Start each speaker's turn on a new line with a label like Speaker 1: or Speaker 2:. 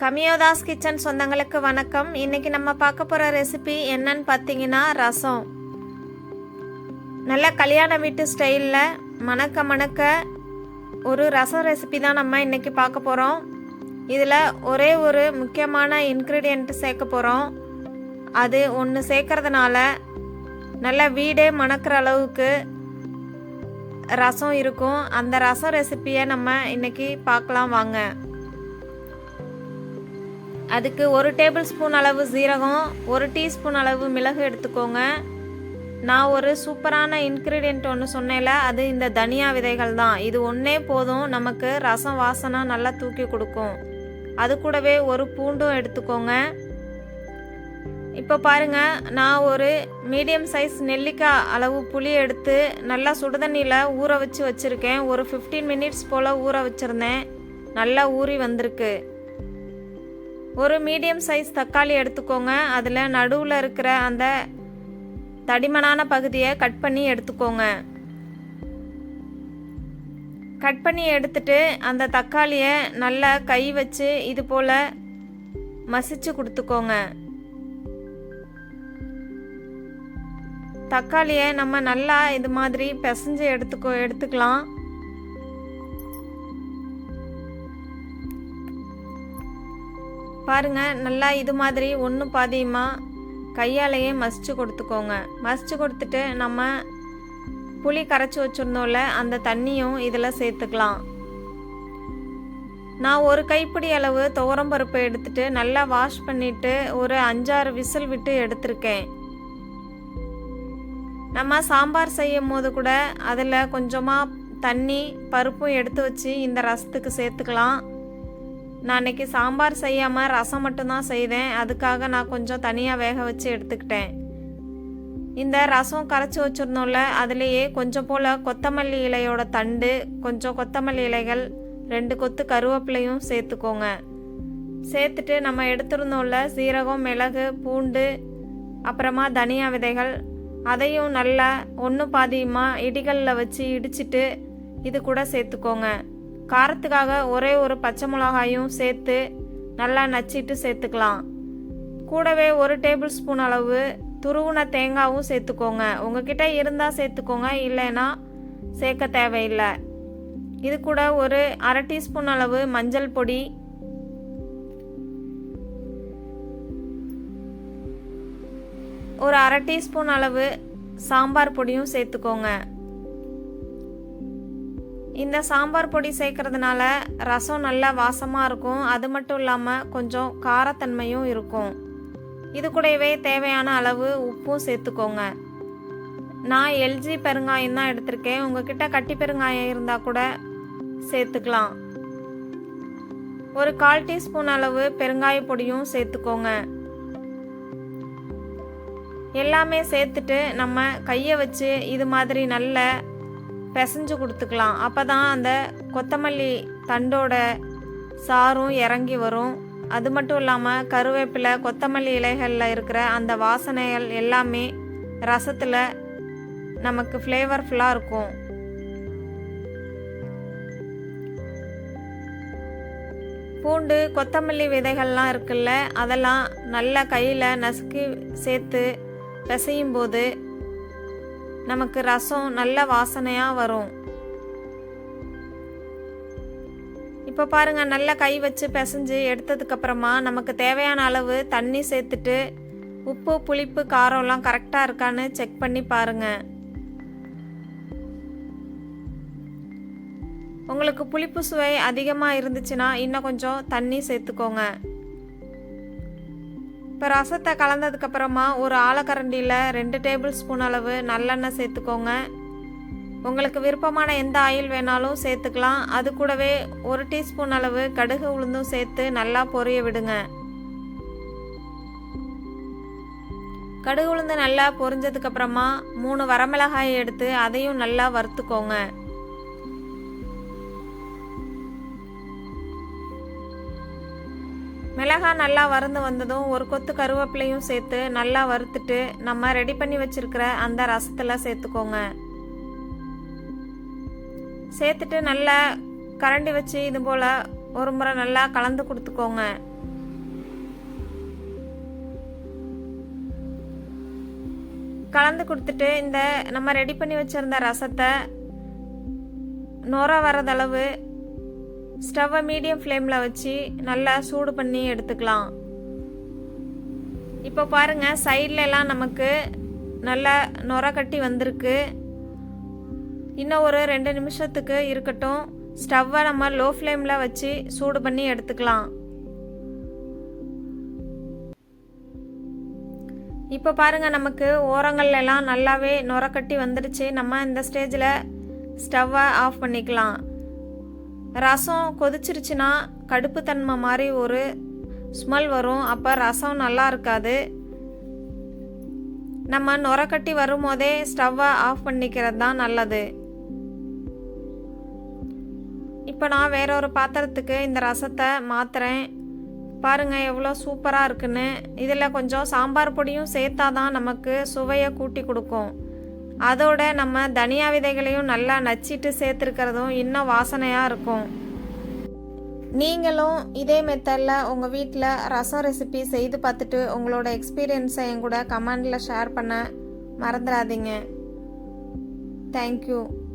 Speaker 1: கமியோதாஸ் kitchen சொந்தங்களுக்கு வணக்கம். இன்னைக்கு நம்ம பார்க்க போகிற ரெசிபி என்னன்னு பார்த்தீங்கன்னா ரசம். நல்ல கல்யாண வீட்டு ஸ்டைலில் மணக்க மணக்க ஒரு ரசம் ரெசிபி தான் நம்ம இன்னைக்கு பார்க்க போகிறோம் இதில் ஒரே ஒரு முக்கியமான இன்க்ரீடியண்ட் சேர்க்க போகிறோம் அது ஒன்று சேர்க்கறதுனால நல்ல வீடே மணக்கிற அளவுக்கு ரசம் இருக்கும். அந்த ரசம் ரெசிப்பியை நம்ம இன்னைக்கு பார்க்கலாம் வாங்க. அதுக்கு ஒரு டேபிள் ஸ்பூன் அளவு சீரகம் ஒரு டீஸ்பூன் அளவு மிளகு எடுத்துக்கோங்க. நான் ஒரு சூப்பரான இன்க்ரீடியன்ட் ஒன்று சொன்னேன்ல அது இந்த தனியா விதைகள் தான். இது ஒன்றே போதும் நமக்கு ரசம் வாசனை நல்லா தூக்கி கொடுக்கும். அது கூடவே ஒரு பூண்டும் எடுத்துக்கோங்க. இப்போ பாருங்க நான் ஒரு மீடியம் சைஸ் நெல்லிக்காய் அளவு புளி எடுத்து நல்லா சுடுதண்ணியில் ஊற வச்சு வச்சுருக்கேன். ஒரு ஃபிஃப்டீன் மினிட்ஸ் போல் ஊற வச்சுருந்தேன். நல்லா ஊறி வந்திருக்கு. ஒரு மீடியம் சைஸ் தக்காளி எடுத்துக்கோங்க. அதில் நடுவில் இருக்கிற அந்த தடிமனான பகுதியை கட் பண்ணி எடுத்துக்கோங்க. கட் பண்ணி எடுத்துட்டு அந்த தக்காளியை நல்லா கை வச்சு இது போல் மசிச்சு கொடுத்துக்கோங்க. தக்காளியை நம்ம நல்லா இது மாதிரி பிசைஞ்சு எடுத்துக்கோ எடுத்துக்கலாம். பாருங்க நல்லா இது மாதிரி ஒன்று பாதியமாக கையாலேயே மசிச்சு கொடுத்துக்கோங்க. மசிச்சு கொடுத்துட்டு நம்ம புளி கரைச்சி வச்சுருந்தோம்ல அந்த தண்ணியும் இதில் சேர்த்துக்கலாம். நான் ஒரு கைப்பிடி அளவு துவரம் பருப்பு எடுத்துட்டு நல்லா வாஷ் பண்ணிட்டு ஒரு அஞ்சாறு விசில் விட்டு எடுத்திருக்கேன். நம்ம சாம்பார் செய்யும் போது கூட அதில் கொஞ்சமாக தண்ணி பருப்பும் எடுத்து வச்சு இந்த ரசத்துக்கு சேர்த்துக்கலாம். நான் அன்னைக்கு சாம்பார் செய்யாமல் ரசம் மட்டும்தான் செய்தேன். அதுக்காக நான் கொஞ்சம் தனியாக வேக வச்சு எடுத்துக்கிட்டேன். இந்த ரசம் கரைச்சி வச்சுருந்தோம்ல அதுலேயே கொஞ்சம் போல் கொத்தமல்லி இலையோட தண்டு கொஞ்சம் கொத்தமல்லி இலைகள் ரெண்டு கொத்து கருவேப்பிலையும் சேர்த்துக்கோங்க. சேர்த்துட்டு நம்ம எடுத்துருந்தோம்ல சீரகம் மிளகு பூண்டு அப்புறமா தனியா விதைகள் அதையும் நல்லா ஒன்று பாதியமாக இடிகளில் வச்சு இடிச்சிட்டு இது கூட சேர்த்துக்கோங்க. காரத்துக்காக ஒரே ஒரு பச்சை மிளகாயும் சேர்த்து நல்லா நச்சிட்டு சேர்த்துக்கலாம். கூடவே ஒரு டேபிள் ஸ்பூன் அளவு துருவுன தேங்காவும் சேர்த்துக்கோங்க. உங்ககிட்ட இருந்தால் சேர்த்துக்கோங்க இல்லைன்னா சேர்க்க தேவையில்லை. இது கூட ஒரு அரை டீஸ்பூன் அளவு மஞ்சள் பொடி. ஒரு அரை டீஸ்பூன் அளவு சாம்பார் பொடியும் சேர்த்துக்கோங்க. இந்த சாம்பார் பொடி சேர்க்கறதுனால ரசம் நல்லா வாசமாக இருக்கும். அது மட்டும் இல்லாமல் கொஞ்சம் காரத்தன்மையும் இருக்கும். இது கூடவே தேவையான அளவு உப்பும் சேர்த்துக்கோங்க. நான் எல்ஜி பெருங்காயம் தான் எடுத்திருக்கேன். உங்ககிட்ட கட்டி பெருங்காயம் இருந்தால் கூட சேர்த்துக்கலாம். ஒரு கால் டீஸ்பூன் அளவு பெருங்காய பொடியும் சேர்த்துக்கோங்க. எல்லாமே சேர்த்துட்டு நம்ம கையை வச்சு இது மாதிரி நல்ல பிசைஞ்சு கொடுத்துக்கலாம். அப்போ தான் அந்த கொத்தமல்லி தண்டோட சாரும் இறங்கி வரும். அது மட்டும் இல்லாமல் கருவேப்பிலை கொத்தமல்லி இலைகளில் இருக்கிற அந்த வாசனைகள் எல்லாமே ரசத்தில் நமக்கு ஃப்ளேவர்ஃபுல்லாக இருக்கும். பூண்டு கொத்தமல்லி விதைகள்லாம் இருக்குல்ல அதெல்லாம் நல்லா கையில் நசுக்கி சேர்த்து பிசையும் போது நமக்கு ரசம் நல்ல வாசனையாக வரும். இப்போ பாருங்கள் நல்லா கை வச்சு பிசைஞ்சு எடுத்ததுக்கப்புறமா நமக்கு தேவையான அளவு தண்ணி சேர்த்துட்டு உப்பு புளிப்பு காரம்லாம் கரெக்டாக இருக்கான்னு செக் பண்ணி பாருங்க. உங்களுக்கு புளிப்பு சுவை அதிகமாக இருந்துச்சுன்னா இன்னும் கொஞ்சம் தண்ணி சேர்த்துக்கோங்க. இப்போ ரசத்தை கலந்ததுக்கப்புறமா ஒரு ஆலக்கரண்டியில் ரெண்டு டேபிள் ஸ்பூன் அளவு நல்லெண்ணெய் சேர்த்துக்கோங்க. உங்களுக்கு விருப்பமான எந்த ஆயில் வேணாலும் சேர்த்துக்கலாம். அது கூடவே ஒரு டீஸ்பூன் அளவு கடுகு உளுந்தும் சேர்த்து நல்லா பொரிய விடுங்க. கடுகு உளுந்து நல்லா பொரிஞ்சதுக்கப்புறமா மூணு வரமிளகாயை எடுத்து அதையும் நல்லா வறுத்துக்கோங்க. மிளகாய் நல்லா வறுந்து வந்ததும் ஒரு கொத்து கருவேப்பிலையும் சேர்த்து நல்லா வறுத்துட்டு நம்ம ரெடி பண்ணி வச்சிருக்கிற அந்த ரசத்தில் சேர்த்துக்கோங்க. சேர்த்துட்டு நல்லா கரண்டி வச்சு இது போல் ஒரு முறை நல்லா கலந்து கொடுத்துக்கோங்க. கலந்து கொடுத்துட்டு இந்த நம்ம ரெடி பண்ணி வச்சுருந்த ரசத்தை நோரா வரதளவு ஸ்டவ்வை மீடியம் ஃப்ளேமில் வச்சு நல்லா சூடு பண்ணி எடுத்துக்கலாம். இப்போ பாருங்கள் சைட்லலாம் நமக்கு நல்லா நுர கட்டி வந்திருக்கு. இன்னும் ஒரு ரெண்டு நிமிஷத்துக்கு இருக்கட்டும். ஸ்டவ்வை நம்ம லோ ஃப்ளேமில் வச்சு சூடு பண்ணி எடுத்துக்கலாம். இப்போ பாருங்கள் நமக்கு ஓரங்கள்லாம் நல்லாவே நல்லாவே நுரக்கட்டி வந்துடுச்சு. நம்ம இந்த ஸ்டேஜில் ஸ்டவ்வை ஆஃப் பண்ணிக்கலாம். ரசம் கொதிச்சிருச்சுன்னா கடுப்புத்தன்மை மாதிரி ஒரு ஸ்மெல் வரும். அப்போ ரசம் நல்லா இருக்காது. நம்ம நுரக்கட்டி வரும்போதே ஸ்டவ்வை ஆஃப் பண்ணிக்கிறது தான் நல்லது. இப்போ நான் வேற ஒரு பாத்திரத்துக்கு இந்த ரசத்தை மாத்துறேன். பாருங்கள் எவ்வளோ சூப்பராக இருக்குன்னு. இதில் கொஞ்சம் சாம்பார் பொடியும் சேர்த்தா தான் நமக்கு சுவையை கூட்டி கொடுக்கும். அதோட நம்ம தனியா விதைகளையும் நல்லா நச்சிட்டு சேர்த்துருக்கிறதும் இன்னும் வாசனையாக இருக்கும். நீங்களும் இதே மெத்தடில் உங்கள் வீட்டில் ரசம் ரெசிபி செய்து பார்த்துட்டு உங்களோட எக்ஸ்பீரியன்ஸை என் கூட கமெண்டில் ஷேர் பண்ண மறந்துடாதீங்க தேங்க்யூ